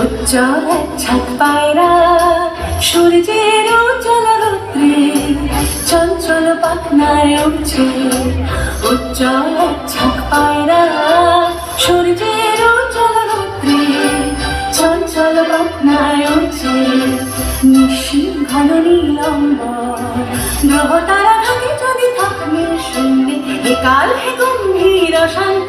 উজ্জ্বল ছাদ পায়রা, সূর্যের উজ্জ্বল রৌদ্রে চঞ্চল পাখনায় উঠছে। উজ্জ্বল ছাদ পায়রা, সূর্যের উজ্জ্বল রৌদ্রে চঞ্চল পাখনায় উঠছে। নিশ্চিত ঘন নীলম্ব, গ্রহ তারা থাকে যদি থাকে শূন্যে হে কাল হে গম্ভীর শান্ত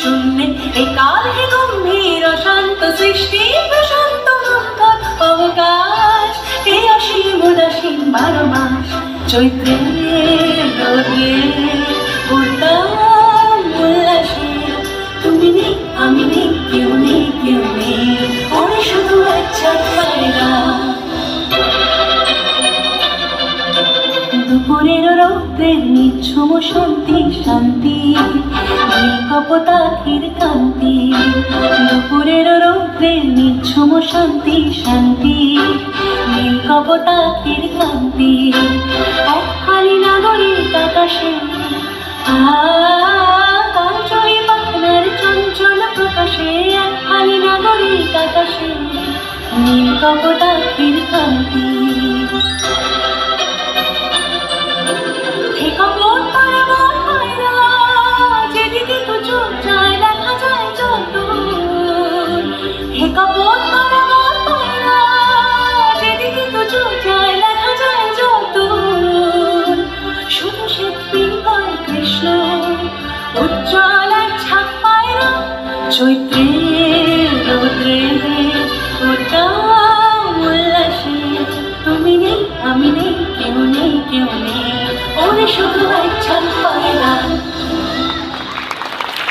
শূন্যে। এই কাল গম্ভীর শান্ত সৃষ্টি, প্রশান্ত মন্থর অবকাশ। এই অসীম উদাসীন বারো মাস চৈত্রে রোদে উদ্দাম উল্লাসে। তুমি নেই, আমি নেই, কেউ নেই। রৌদ্রের নিচ্ছুম শান্তি শান্তি কপতাখির কান্তি দুপুরের রৌদ্রের নিচ্ছুম শান্তি শান্তি নীল কপতাখির কান্তি এক খালি নাগরিক আকাশে কালজয়ী পাখনার চঞ্চল প্রকাশে। এক খালি নাগরিক আকাশে নীল কপতাখির কান্তি চৈত্রের রৌদ্রে উদাম উল্লাসে তুমি আমি নেই কেউ নেই কেউ নেই। ওরে শুধু